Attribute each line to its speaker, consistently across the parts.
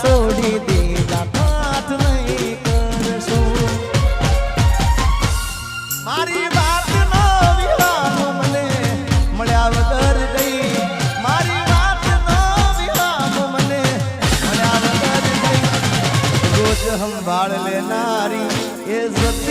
Speaker 1: છોડી દીધા પાઠ નહીં કરશો મારી વાત નો વિવાનો મને મળ્યા વગર ગઈ મારી વાત નો વિવાનો મને મળ્યા વગર ગઈ રોજ સંભાળ લેનારી એ જતી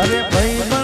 Speaker 1: અરે ભાઈ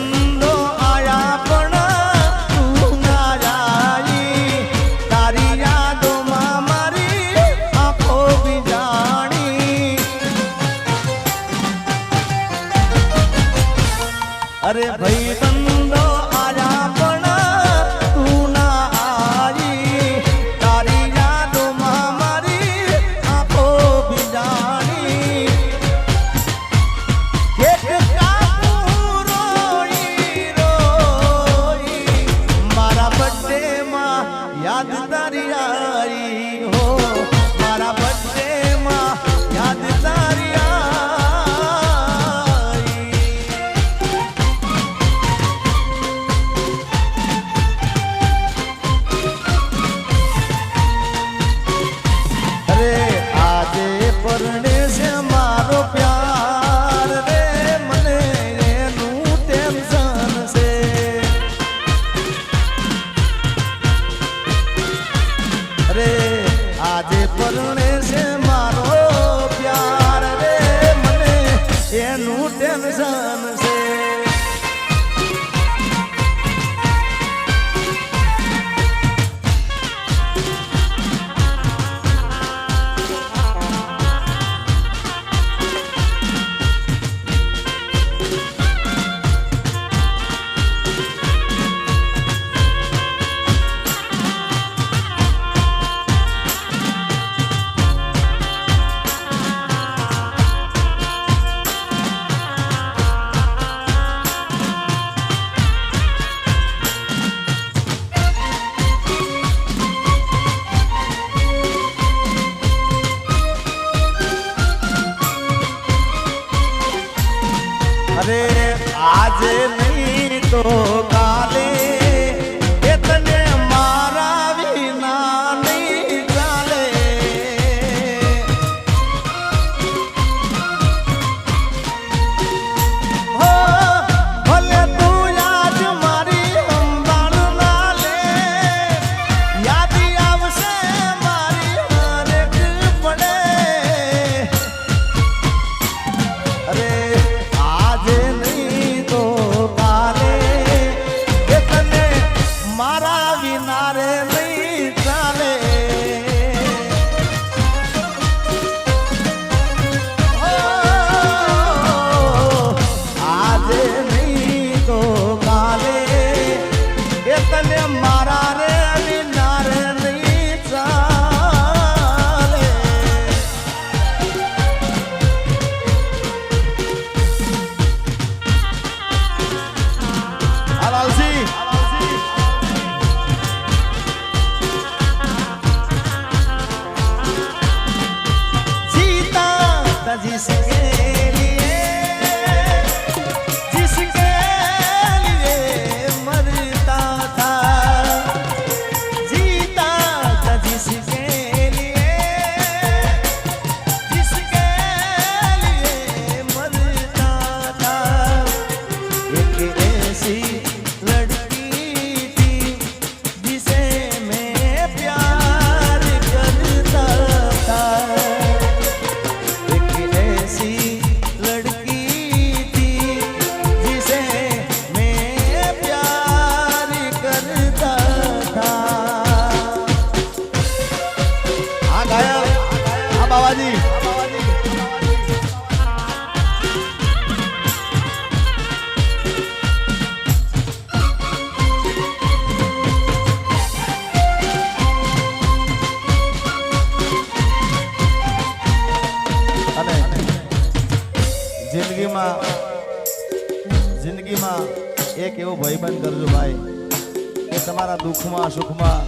Speaker 1: અરે આજે નહીં તો બાવાજી અને જિંદગીમાં જિંદગીમાં એક એવો ભાઈબંધ કરજો ભાઈ, કે તમારા દુઃખમાં, સુખમાં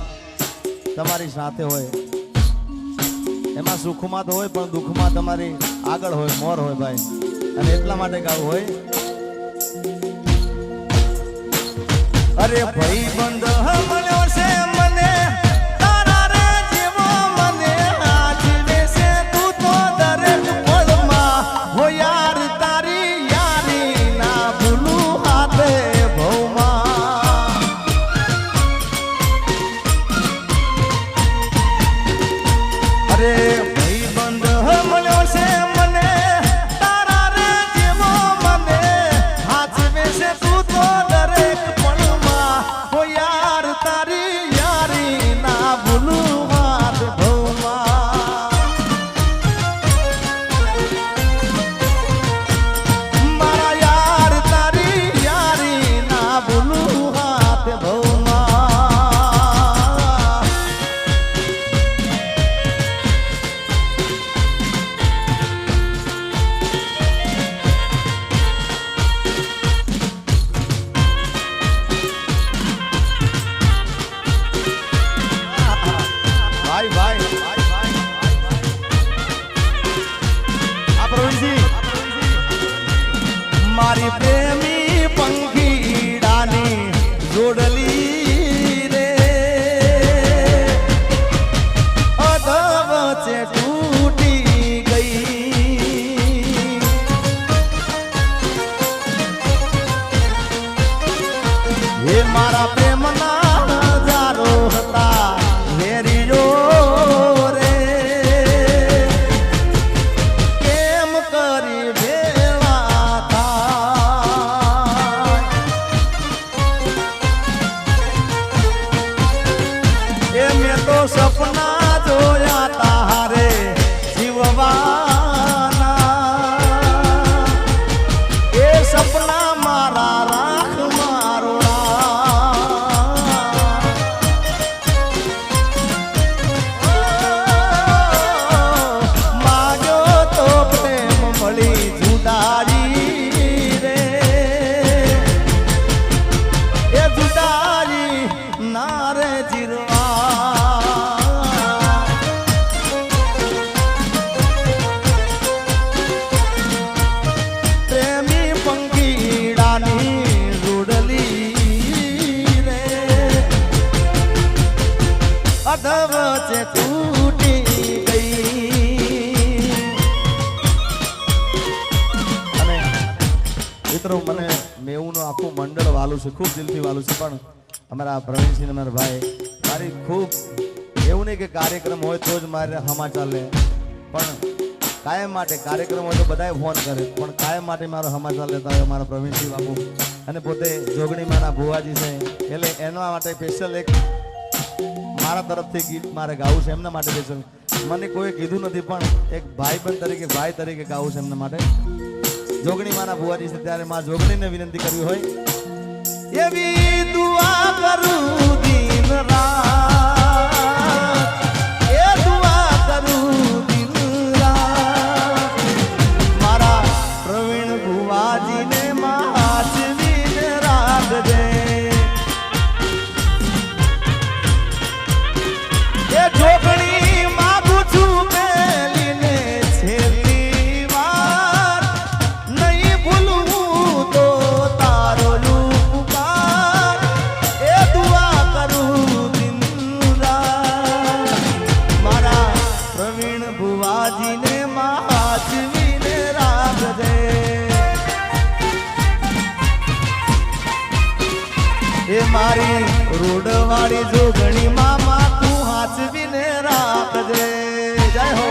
Speaker 1: તમારી સાથે હોય. એમાં સુખમાં તો હોય, પણ દુઃખમાં તમારી આગળ હોય, મોર હોય ભાઈ. અને એટલા માટે ગાવું હોય. અરે ભાઈ બંધ આખું મંડળ વાલું છે, ખૂબ દિલથી વાલું છે. પણ અમારા પ્રવીણસિંહ, અમારા ભાઈ, મારી ખૂબ, એવું નહીં કે કાર્યક્રમ હોય તો જ મારે હમા ચાલે પણ કાયમ માટે કાર્યક્રમ હોય તો બધાએ ફોન કરે. પણ કાયમ માટે મારો સમાચાર લેતા હોય અમારા પ્રવીણસિંહ બાબુ અને પોતે જોગણી મારા ભુવાજી છે. એટલે એના માટે સ્પેશિયલ એક મારા તરફથી ગીત મારે ગાવું છે, એમના માટે સ્પેશિયલ મને કોઈ કીધું નથી, પણ એક ભાઈ બંધ તરીકે, ભાઈ તરીકે ગાવું છે એમના માટે. જોગણી માના ભુવાજી છે ત્યારે માં જોગણીને વિનંતી કરવી હોય. એવી દુઆ કરું મારી રોડવાળી જોગણી મામા તું હાચવીને રાખજે. જય હો.